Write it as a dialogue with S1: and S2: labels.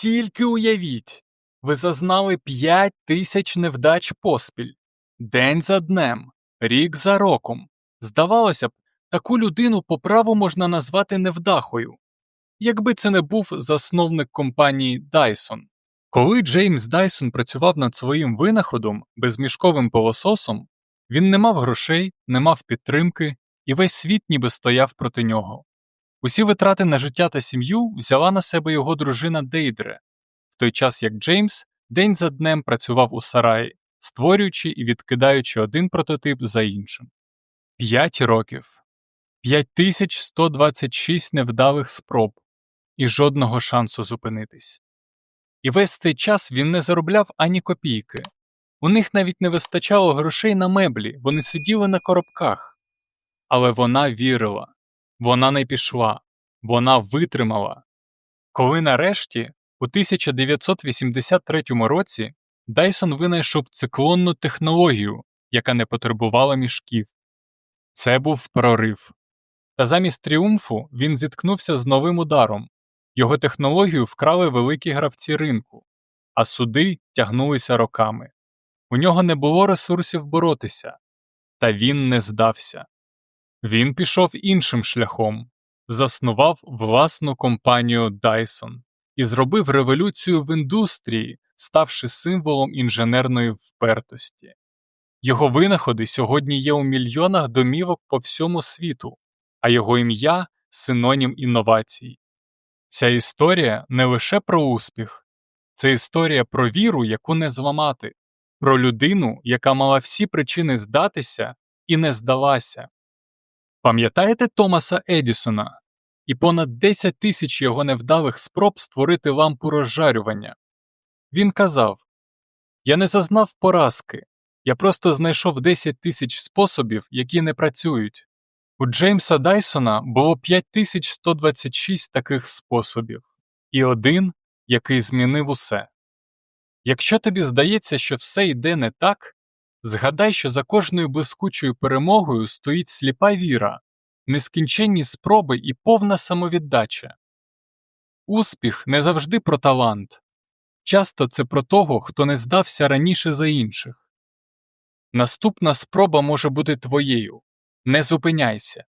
S1: тільки уявіть, ви зазнали 5 тисяч невдач поспіль, день за днем, рік за роком. Здавалося б, таку людину по праву можна назвати невдахою, якби це не був засновник компанії Dyson. Коли Джеймс Дайсон працював над своїм винаходом безмішковим пилососом, він не мав грошей, не мав підтримки, і весь світ ніби стояв проти нього. Усі витрати на життя та сім'ю взяла на себе його дружина Дейдре, в той час як Джеймс день за днем працював у сараї, створюючи і відкидаючи один прототип за іншим. П'ять років, 5126 невдалих спроб і жодного шансу зупинитись. І весь цей час він не заробляв ані копійки. У них навіть не вистачало грошей на меблі, вони сиділи на коробках. Але вона вірила, вона не пішла, вона витримала. Коли нарешті, у 1983 році, Дайсон винайшов циклонну технологію, яка не потребувала мішків. Це був прорив. Та замість тріумфу він зіткнувся з новим ударом. Його технологію вкрали великі гравці ринку, а суди тягнулися роками. У нього не було ресурсів боротися, та він не здався. Він пішов іншим шляхом, заснував власну компанію Dyson і зробив революцію в індустрії, ставши символом інженерної впертості. Його винаходи сьогодні є у мільйонах домівок по всьому світу, а його ім'я синонім інновацій. Ця історія не лише про успіх, це історія про віру, яку не зламати, про людину, яка мала всі причини здатися і не здалася. Пам'ятаєте Томаса Едісона і понад 10 тисяч його невдалих спроб створити лампу розжарювання? Він казав Я не зазнав поразки, я просто знайшов 10 тисяч способів, які не працюють. У Джеймса Дайсона було 5126 таких способів, і один, який змінив усе. Якщо тобі здається, що все йде не так, згадай, що за кожною блискучою перемогою стоїть сліпа віра, нескінченні спроби і повна самовіддача. Успіх не завжди про талант, часто це про того, хто не здався раніше за інших. Наступна спроба може бути твоєю не зупиняйся.